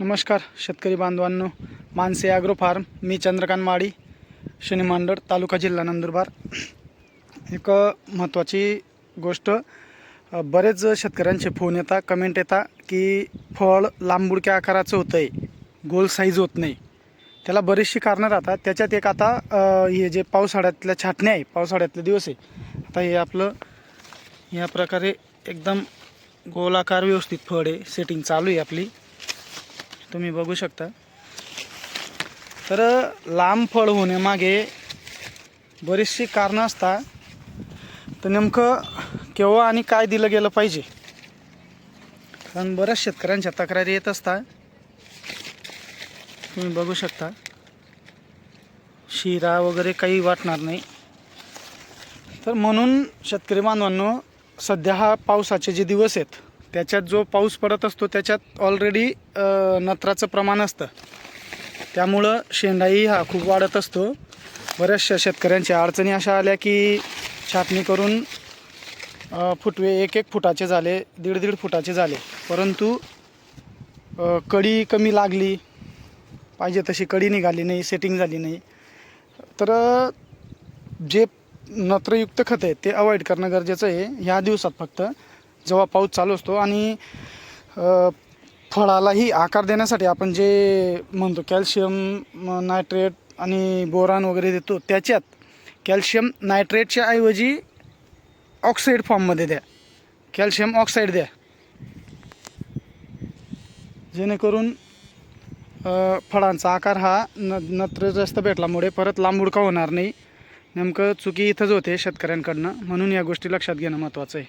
नमस्कार शेतकरी बांधवांनो. मानसे ॲग्रो फार्म मी चंद्रकांत माळी शनिमांडर तालुका जिल्हा नंदुरबार. एक महत्त्वाची गोष्ट बरेच शेतकऱ्यांचे फोन येतात कमेंट येतात की फळ लांबुडक्या आकाराचं होतं आहे गोल साईज होत नाही. त्याला बरीचशी कारणं राहतात. त्याच्यात एक आता हे जे पावसाळ्यातल्या छाटण्या आहे पावसाळ्यातले दिवस आहे. आता हे आपलं या प्रकारे एकदम गोलाकार व्यवस्थित फळ आहे सेटिंग चालू आहे आपली. तुम्ही बघू शकता. तर लांब फळ होण्यामागे बरीचशी कारणं असतात तर नेमकं केव्हा आणि काय दिलं गेलं पाहिजे? कारण बऱ्याच शेतकऱ्यांच्या तक्रारी येत असतात तुम्ही बघू शकता. शिरा वगैरे काही वाटणार नाही. तर म्हणून शेतकरी बांधवांनो सध्या हा पावसाचे जे दिवस आहेत त्याच्यात जो पाऊस पडत असतो त्याच्यात ऑलरेडी नत्राचं प्रमाण असतं. त्यामुळं शेंडाई हा खूप वाढत असतो. बऱ्याचशा शेतकऱ्यांच्या अडचणी अशा आल्या की छाटणी करून फुटवे एक एक फुटाचे झाले दीड दीड फुटाचे झाले. परंतु कडी कमी लागली पाहिजे तशी कडी निघाली नाही सेटिंग झाली नाही. तर जे नत्रयुक्त खत आहे ते अवॉइड करणं गरजेचं आहे. ह्या दिवसात फक्त जेव्हा पाऊस चालू असतो आणि फळालाही आकार देण्यासाठी आपण जे म्हणतो कॅल्शियम नायट्रेट आणि बोरान वगैरे देतो त्याच्यात कॅल्शियम नायट्रेटच्या ऐवजी ऑक्साईड फॉर्ममध्ये द्या. कॅल्शियम ऑक्साईड द्या. जेणेकरून फळांचा आकार हा न नत्र जास्त भेटल्यामुळे परत लांबुडका होणार नाही. नेमकं चुकी इथंच होते शेतकऱ्यांकडनं म्हणून या गोष्टी लक्षात घेणं महत्त्वाचं आहे.